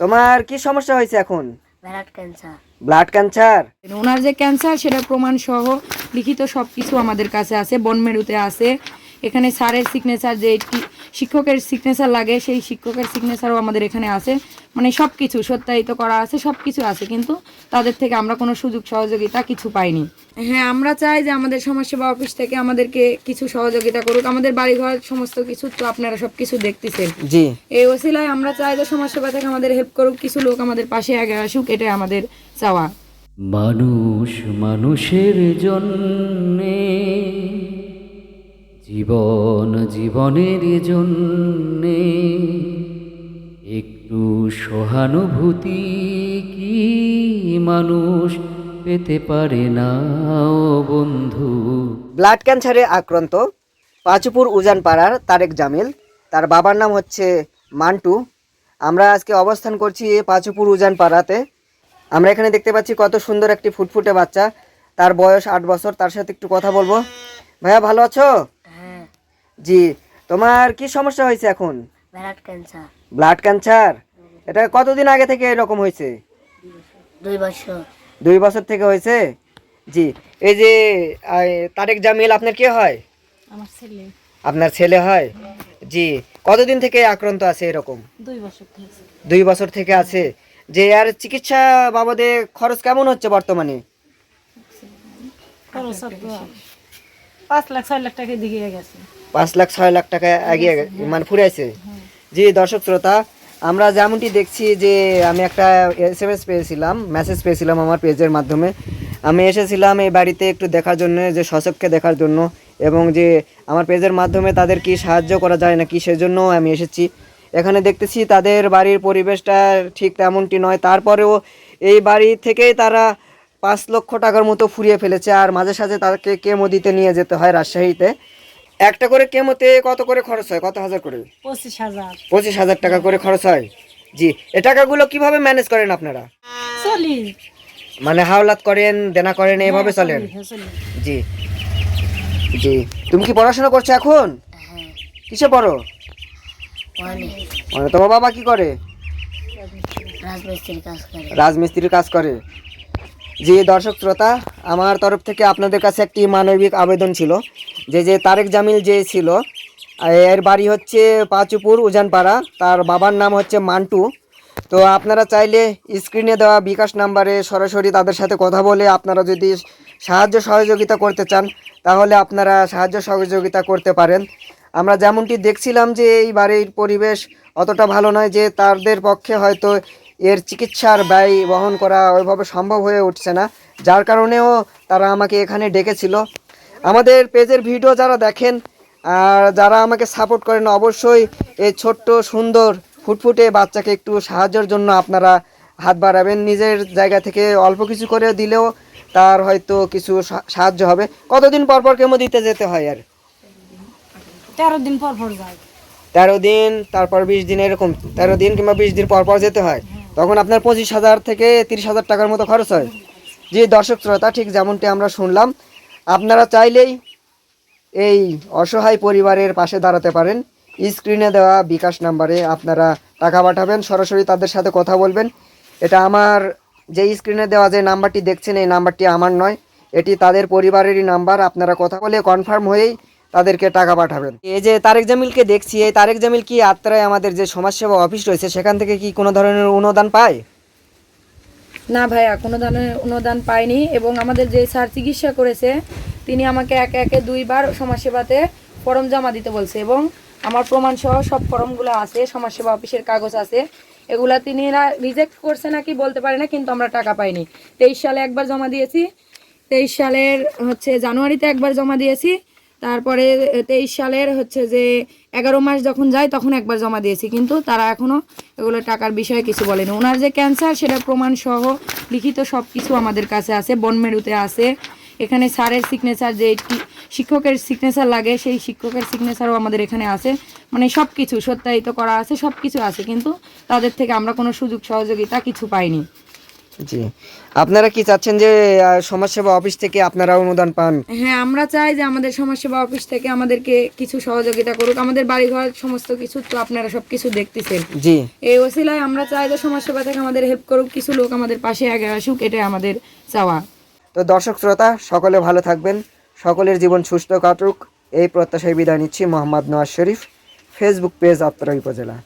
তোমার কি সমস্যা হয়েছে এখন? ব্লাড ক্যান্সার ব্লাড ক্যান্সার ওনার যে ক্যান্সার সেটা প্রমাণ সহ লিখিত সবকিছু আমাদের কাছে আছে বনমেরুতে আছে। এখানে স্যারের সিগনেচার যে শিক্ষকের সিগনেচার লাগে সেই শিক্ষকের সিগনেচারও আমাদের এখানে আছে। মানে সব কিছু সত্যায়িত করা আছে সব কিছু আছে কিন্তু তাদের থেকে আমরা কোনো সুযোগ সহযোগিতা কিছু পাইনি। হ্যাঁ আমরা চাই যে আমাদের সমাজসেবা অফিস থেকে আমাদেরকে কিছু সহযোগিতা করুক। আমাদের বাড়িঘর সমস্ত কিছু তো আপনারা সব কিছু দেখতেছেন। জি। এই ওসিলায় আমরা চাই যে সমাজসেবা থেকে আমাদের হেল্প করুক কিছু লোক আমাদের পাশে আগে আসুক এটাই আমাদের চাওয়া। মানুষ মানুষের জন্যে জীবন জীবনের জন্যে একটু সহানুভূতি কি মানুষ পেতে পারে না বন্ধু? ব্লাড ক্যান্সারে আক্রান্ত, পাঁচুপুর উজান পাড়ার তারেক জামিল। তার বাবার নাম হচ্ছে মান্টু। আমরা আজকে অবস্থান করছি পাঁচুপুর উজান পাড়াতে আমরা এখানে দেখতে পাচ্ছি কত সুন্দর একটি ফুটফুটে বাচ্চা। তার বয়স আট বছর, তার সাথে একটু কথা বলব। ভাইয়া, ভালো আছো? জি তোমার কি সমস্যা হয়েছে এখন? Blood cancer. Blood cancer? এটা কতদিন আগে থেকে এরকম হয়েছে? দুই বছর। দুই বছর থেকে হয়েছে? জি এই যে তারেক জামিল আপনার কে হয়? আমার ছেলে। আপনার ছেলে হয়? জি কতদিন থেকে আক্রান্ত আছে এরকম? দুই বছর থেকে। দুই বছর থেকে আছে। যে আর চিকিৎসা বাবদে খরচ কেমন হচ্ছে বর্তমানে? খরচ পাঁচ লাখ ছয় লাখ টাকা দিকে গেছে। পাঁচ লাখ ছয় লাখ টাকা এগিয়ে গে- মানে ফুরাইছে জি দর্শক শ্রোতা আমরা যেমনটি দেখছি যে আমি একটা এস এম এস পেয়েছিলাম মেসেজ পেয়েছিলাম আমার পেজের মাধ্যমে। আমি এসেছিলাম এই বাড়িতে একটু দেখার জন্য যে সচক্ষে দেখার জন্য এবং যে আমার পেজের মাধ্যমে তাদের কি সাহায্য করা যায় নাকি সেজন্য আমি এসেছি। এখানে দেখতেছি তাদের বাড়ির পরিবেশটা ঠিক তেমনটি নয় তারপরেও এই বাড়ি থেকেই তারা পাঁচ লক্ষ টাকার মতো ফুরিয়ে ফেলেছে আর মাঝে সাঝে তাদেরকে কেমো দিতে নিয়ে যেতে হয় রাজশাহীতে। একটা করে কেমোতে কত করে খরচ হয়? কত হাজার করে? পঁচিশ হাজার। পঁচিশ হাজার টাকা করে খরচ হয়। জি এ টাকাগুলো কীভাবে ম্যানেজ করেন আপনারা? চলি। মানে হাওলাত করেন দেনা করেন এইভাবে চলেন? জি। জি। তুমি কি পড়াশোনা করছ এখন? হ্যাঁ। কিসে পড়ো? মানে তোমার বাবা কি করে? রাজমিস্ত্রির কাজ করে। রাজমিস্ত্রির কাজ করে। জি দর্শক শ্রোতা, আমার তরফ থেকে আপনাদের কাছে একটি মানবিক আবেদন ছিল। যে যে তারেক জামিল যে ছিল, এর বাড়ি হচ্ছে পাঁচুপুর উজানপাড়া। তার বাবার নাম হচ্ছে মান্টু। তো আপনারা চাইলে স্ক্রিনে দেওয়া বিকাশ নাম্বারে সরাসরি তাদের সাথে কথা বলে আপনারা যদি সাহায্য সহযোগিতা করতে চান, তাহলে আপনারা সাহায্য সহযোগিতা করতে পারেন। আমরা যেমনটি দেখছিলাম যে এই বাড়ির পরিবেশ অতটা ভালো নয় যে, তাদের পক্ষে হয়তো এর চিকিৎসার ব্যয় বহন করা ওইভাবে সম্ভব হয়ে উঠছে না। যার কারণেও তারা আমাকে এখানে ডেকেছিল। আমাদের পেজের ভিডিও যারা দেখেন আর যারা আমাকে সাপোর্ট করেন অবশ্যই এই ছোট্ট সুন্দর ফুটফুটে বাচ্চাকে একটু সাহায্যের জন্য আপনারা হাত বাড়াবেন। নিজের জায়গা থেকে অল্প কিছু করে দিলেও তার হয়তো কিছু সাহায্য হবে। কতদিন পর পর কেমো দিতে যেতে হয় আর? তেরো দিন পর পর যায়। তেরো দিন তারপর বিশ দিন এরকম তেরো দিন কিংবা বিশ দিন পর পর যেতে হয়। তখন আপনার পঁচিশ হাজার থেকে তিরিশ হাজার টাকার মতো খরচ হয়। যে দর্শক শ্রোতা, ঠিক যেমনটি আমরা শুনলাম, আপনারা চাইলেই এই অসহায় পরিবারের পাশে দাঁড়াতে পারেন। স্ক্রিনে দেওয়া বিকাশ নাম্বারে আপনারা টাকা পাঠাবেন, সরাসরি তাদের সাথে কথা বলবেন। এটা আমার যে স্ক্রিনে দেওয়া যে নাম্বারটি দেখছেন, এই নাম্বারটি আমার নয়। এটি তাদের পরিবারেরই নাম্বার, আপনারা কথা বলে কনফার্ম হয়েই তাদেরকে টাকা পাঠাবেন। এই যে তারেক জামিলকে দেখছি এই তারেক জামিল কি আত্রায় আমাদের যে সমাজসেবা অফিস রয়েছে সেখান থেকে কি কোনো ধরনের অনুদান পায়? না ভাইয়া কোনো ধরনের অনুদান পাইনি এবং আমাদের যে স্যার চিকিৎসা করেছে তিনি আমাকে একে একে দুইবার সমাজসেবাতে ফর্ম জমা দিতে বলছে এবং আমার প্রমাণ সহ সব ফর্মগুলো আছে সমাজসেবা অফিসের কাগজ আছে। এগুলা তিনি রিজেক্ট করছে নাকি বলতে পারি না কিন্তু আমরা টাকা পাইনি। তেইশ সালে একবার জমা দিয়েছি তেইশ সালের হচ্ছে জানুয়ারিতে একবার জমা দিয়েছি তারপরে তেইশ সালের হচ্ছে যে এগারো মাস যখন যায় তখন একবার জমা দিয়েছি। কিন্তু তারা এখনও এগুলো টাকার বিষয়ে কিছু বলেনি। ওনার যে ক্যান্সার, সেটা প্রমাণ সহ লিখিত সব কিছু আমাদের কাছে আছে, বনমেরুতে আছে। এখানে স্যারের সিগনেচার যে শিক্ষকের সিগনেচার লাগে, সেই শিক্ষকের সিগনেচারও আমাদের এখানে আছে। মানে সব কিছু সত্যায়িত করা আছে সব কিছু আছে। কিন্তু তাদের থেকে আমরা কোনো সুযোগ, সহযোগিতা কিছু পাইনি। জি। আপনারা কি চাচ্ছেন যে সমাজসেবা অফিস থেকে আপনারা অনুদান পান? হ্যাঁ আমরা চাই যে আমাদের সমাজসেবা অফিস থেকে আমাদেরকে কিছু সহযোগিতা করুক। আমাদের বাড়িঘর সমস্ত কিছু তো আপনারা সব কিছু দেখতেছেন। জি। এই ওসিলায় আমরা চাই যে সমাজসেবা থেকে আমাদের হেল্প করুক কিছু লোক আমাদের পাশে আগে আসুক এটাই আমাদের চাওয়া। তো দর্শক শ্রোতা সকলে ভালো থাকবেন। সকলের জীবন সুস্থ কাটুক। এই প্রত্যাশায় বিদায় নিচ্ছি মোহাম্মদ নওয়াজ শরীফ। ফেসবুক পেজ আত্মরা উপজেলা